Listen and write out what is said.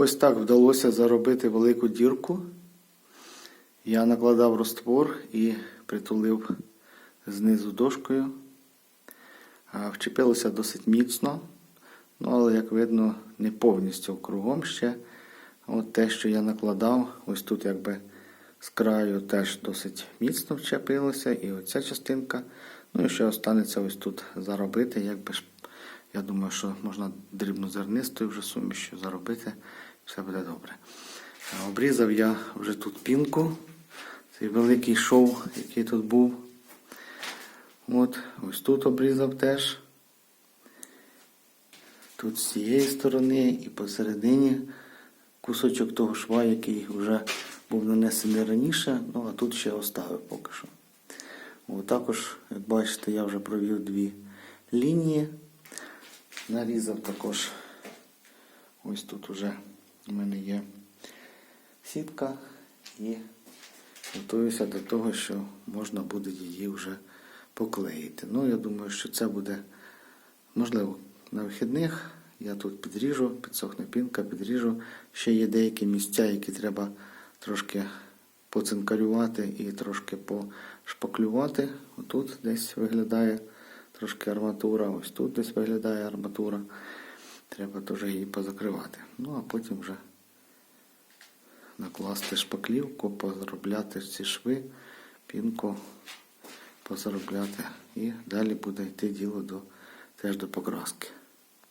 Ось так вдалося заробити велику дірку. Я накладав розтвор і притулив знизу дошкою. Вчепилося досить міцно, ну, але, як видно, не повністю кругом ще. От те, що я накладав, ось тут якби з краю теж досить міцно вчепилося, і оця частинка. Ну і ще останеться ось тут заробити. Якби я думаю, що можна дрібнозернистою вже сумішю заробити, все буде добре. Обрізав я вже тут пінку, цей великий шов, який тут був. От, ось тут обрізав теж. Тут з цієї сторони і посередині кусочок того шва, який вже був нанесений раніше, ну а тут ще оставив поки що. О, також, як бачите, я вже провів дві лінії. Нарізав також, ось тут вже у мене є сітка і готуюся до того, що можна буде її вже поклеїти. Ну, я думаю, що це буде можливо на вихідних. Я тут підріжу, підсохне пінка, підріжу. Ще є деякі місця, які треба трошки поцинкарювати і трошки пошпаклювати. Отут десь виглядає трошки арматура, ось тут десь виглядає арматура. Треба теж її позакривати. Ну а потім вже накласти шпаклівку, позаробляти ці шви, пінку позаробляти. І далі буде йти діло до, теж до покраски.